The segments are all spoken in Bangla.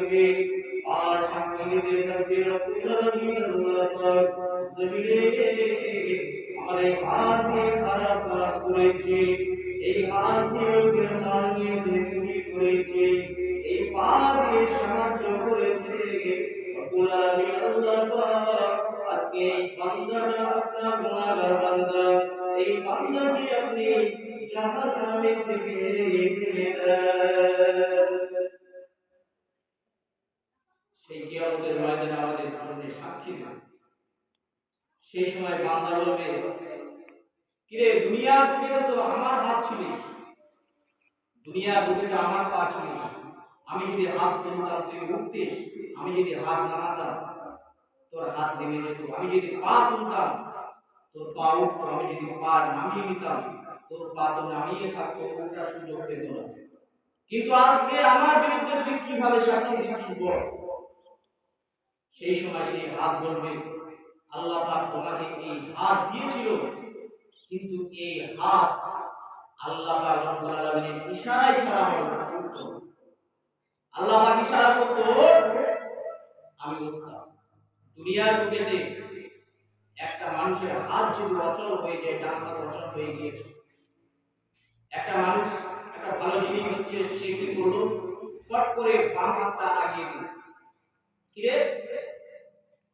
থাকবে এই করেছে এই পা দিয়ে এই বান্দাটা আপনার আপনি জাহান্নামের থেকে ঠেলে সেই কিয়ামতের ময়দানে আমাদের জন্য সাক্ষী দেবে সেই সময় বান্দা বলবে, কিরে, দুনিয়ার বুকে তো আমার হাত ছিলিস দুনিয়ার বুকে তো আমার পা ছিলিস আমি যদি হাত তুলতাম তুই উঠতিস। আমি যদি হাত নামাতাম তোর হাত নেমে যেত। আমি যদি পা তুলতাম, তোর পা উঠতো। আমি যদি পা নামিয়ে নিতাম, তোর পা তো নামিয়ে থাকতো। ওটা সুযোগ পেত কিন্তু আজকে আমার বিরুদ্ধে তুই কীভাবে সাক্ষী দিচ্ছিস বল? সেই সময় সেই হাত বলবে, আল্লাহ পাক তোমাকে এই হাত দিয়েছিল, কিন্তু এই হাত আল্লাহ পাক রব্বুল ইশারায় ছাড়া আমার আল্লাহ ইশারা করতো, আমি উঠতাম দুনিয়ার বুকেতে একটা মানুষের হাত যদি অচল হয়ে যায়, ডান হাত অচল হয়ে গিয়েছে। একটা মানুষ একটা ভালো জিনিস হচ্ছে, সে কি করল? পট করে বাম হাতটা আগিয়ে দিল। কিরে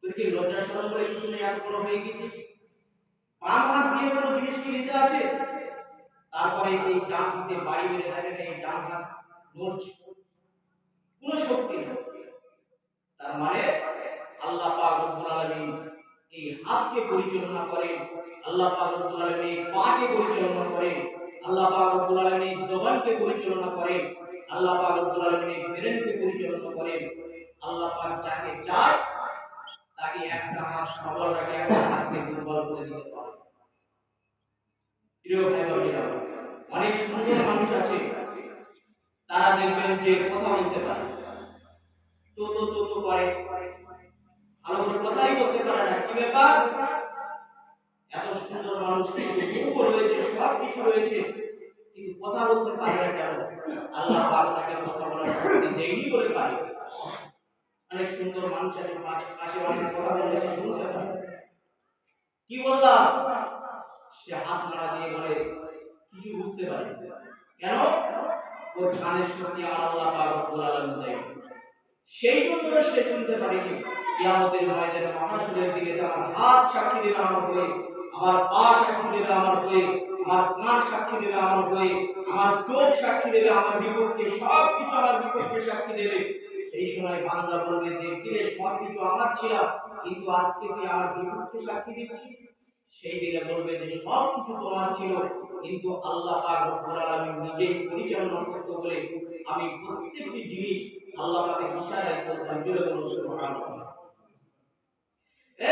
তুই কি লজ্জা শরম করে কিছু নেই এত বড় হয়ে গেছিস? বাম হাত দিয়ে কোনো জিনিস কি নিতে আছে? তারপরে এই ডান হাতে বাড়ি মেরে দেখেন এই ডান হাত নড়ছে। কোনো শক্তি তার মানে আল্লাহ পাক রব্বুল আলামিন এই হাতকে পরিচালনা করে আল্লাহ পাক রব্বুল আলামিন এই পাকে পরিচালনা করে আল্লাহ পাক রব্বুল আলামিন এই জবানকে পরিচালনা করে আল্লাহ পাক রব্বুল আলামিন এই পরিচালনা করে আল্লাহ পাক যাকে চায় তাকে একটা হাত সবল রাখে একটা হাতকে দুর্বল করে দিতে পারে। প্রিয় ভাই বোনেরা, অনেক সুন্দর মানুষ আছে। তারা দেখবেন যে কথা বলতে পারে। তো তো তো তো করে। ভালো করে কথাই বলতে পারে না। কি ব্যাপার? এত সুন্দর মানুষ কিন্তু রয়েছে সব কিছু রয়েছে। কিন্তু কথা বলতে পারে না কেন? আল্লাহ পাক তাকে কথা বলার শক্তি দেয়নি বলে পারে। সুন্দর মানুষ আছে পাশে অনেক কথা বললে সে শুনতে পারে কি বললাম? সে হাত নাড়া দিয়ে বলে, কিছু বুঝতে পারে কেন? ওর কানের শক্তি আল্লাহ পাক রব্বুল দেয় সেই জন্য সে শুনতে পারেনি। কিয়ামতের ময়দানে মহাসুরের দিকে আমার হাত সাক্ষী দেবে আমার হয়ে, আমার পা সাক্ষী দেবে আমার হয়ে, আমার কান সাক্ষী দেবে আমার হয়ে, আমার চোখ সাক্ষী দেবে আমার বিপক্ষে সব কিছু আমার বিপক্ষে সাক্ষী দেবে। সেই সময় বান্দা বলবে যে কিরে সব কিছু আমার ছিল, কিন্তু আজকে তুই আমার বিপক্ষে সাক্ষী দিচ্ছিস সেই দিনে বলবে যে, সব কিছু তোমার ছিল, কিন্তু আল্লাহ আলামিন নিজেই পরিচালনা করতে বলে, আমি প্রত্যেকটি জিনিস আল্লাহ পাকের ইশারায় চলতাম জুড়ে বলুন সুবহানাল্লাহ। এ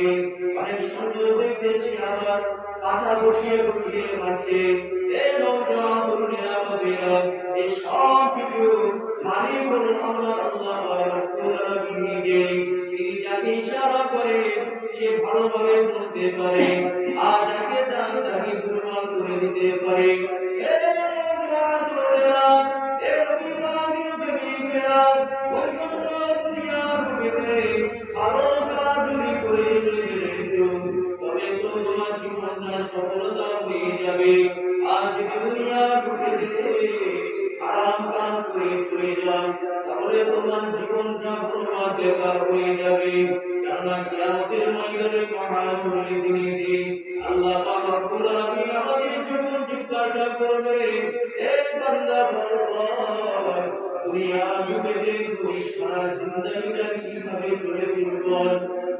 হাঁটছে অনেক সুন্দর দেখতেছি আমার কাঁচা বসিয়ে বসিয়ে মারছে। এই নৌজওয়ান তরুণেরা বাবেরা এই সব কিছু মানে হলেন আল্লাহ আল্লাহ নিজে। তিনি যাকে ইশারা করে, সে ভালোভাবে চলতে পারে। আর যাকে হয়ে তাহলে তোমার জীবনটা প্রমাতে পার হয়ে যাবে। কেননা কিয়ামতের ময়দানে মহাশূন্যে তিনি দিন। আল্লাহ রব্বুল আলামিন আমাদের যখন জিজ্ঞাসা করবে এ বান্দা, বলো, দুনিয়া যুগে যে তুই সারা জিন্দাগিটা কীভাবে চলেছিস বল?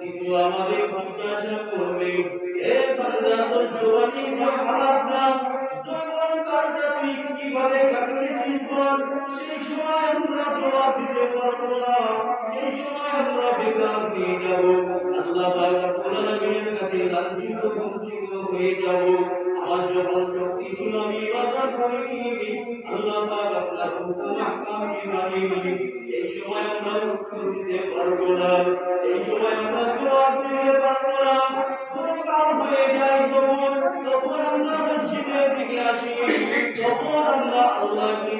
কিন্তু আমাদের জিজ্ঞাসা করবে এ বান্দা তো জোয়ানি না খারাপ না জীবন কাটে কীভাবে সেই সময় আমরা জবাব দিতে পারব না সেই সময় আমরা বেকার হয়ে যাব আল্লাহ আলামিনের কাছে লাঞ্ছিত বঞ্চিত হয়ে যাব আমার যখন শক্তি ছিল আমি ইবাদত করিনি আল্লাহ পাক আপনার হুকুম আহকামকে মানিনি সেই সময় আমরা উত্তর দিতে পারব না সেই সময় আমরা জবাব দিতে পারব না গুণগান হয়ে যায় তখন তখন আমরা মসজিদের দিকে আসি তখন আমরা আল্লাহকে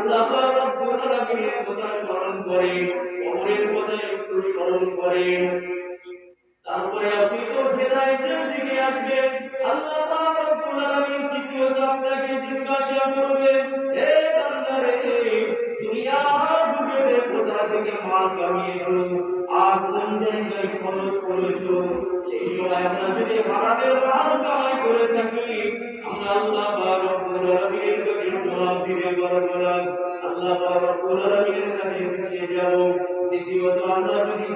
আল্লাহ পাক আলামিনের কথা স্মরণ করেন কবরের কথা একটু স্মরণ করেন তারপরে আপনি তো হেদায়েতের দিকে আসবেন। আল্লাহ পাক রব্বুল আলামিন তৃতীয়ত আপনাকে জিজ্ঞাসা করবেন হে বান্দা দুনিয়া ডুবে কোথা থেকে মাল কামিয়েছো? আর কোন জায়গায় খরচ করেছ? সেই সময় আমরা যদি হারামের মাল কামাই করে থাকি, আমরা আল্লাহ রব্বুল আলামিনের যাব। দ্বিতীয়ত, আমরা যদি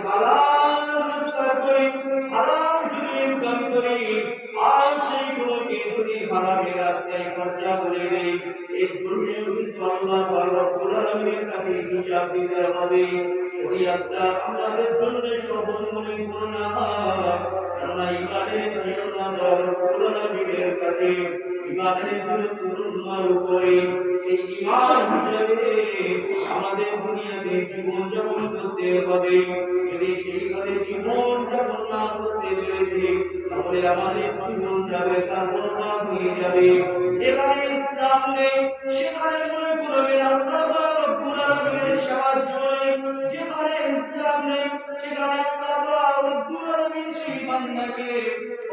রোজগার করি হারাম যদি আর সেইগুলোকে যদি রাস্তায় খরচা করে দেই, এর জন্য জন্য কেননা ইমানের ইমানের ছিল উপরে, সেই ইমান হিসেবে আমাদের দুনিয়াতে জীবন যাপন করতে হবে। যদি সেইভাবে জীবন যাপন না করতে পেরেছি, তাহলে আমাদের জীবন যাবে তার হয়ে যাবে। যেখানে ইসলাম নেই, সেখানে মনে করবেন আল্লাহ রব্বুল আলামিনের সাহায্য নেই। যেখানে ইসলাম নেই, সেখানে আল্লাহ রব্বুল আলামিন সেই বান্দাকে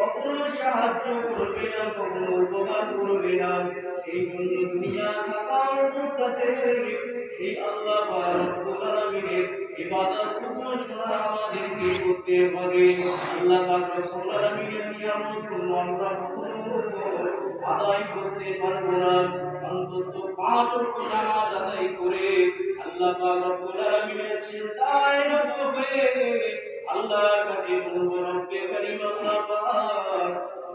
কখনো সাহায্য করবে না, কখনো উপকার করবে না। সেই জন্য দুনিয়া থাকা অবস্থাতে সেই আল্লাহ আল্লাহ আমরা অন্তত পাঁচ নামাজ করে আল্লাহ রব্বুল আলামিনের সিজদায় নত হয়ে আল্লাহর কাছে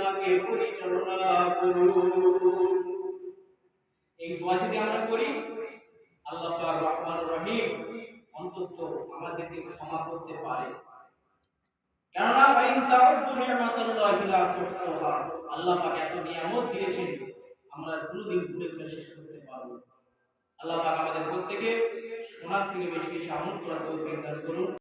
আমাকে পরিচালনা করুন। এই দোয়া আমরা করি, আল্লাহ রহমান রহিম অন্তত আমাদেরকে ক্ষমা করতে পারে। কেননা আল্লাহ পাক এত নিয়ামত দিয়েছেন, আমরা কোনোদিন ভুলে করে শেষ করতে পারব আল্লাহ পাক আমাদের প্রত্যেকে শোনার থেকে বেশি বেশি আমল করার তৌফিক দান করুন।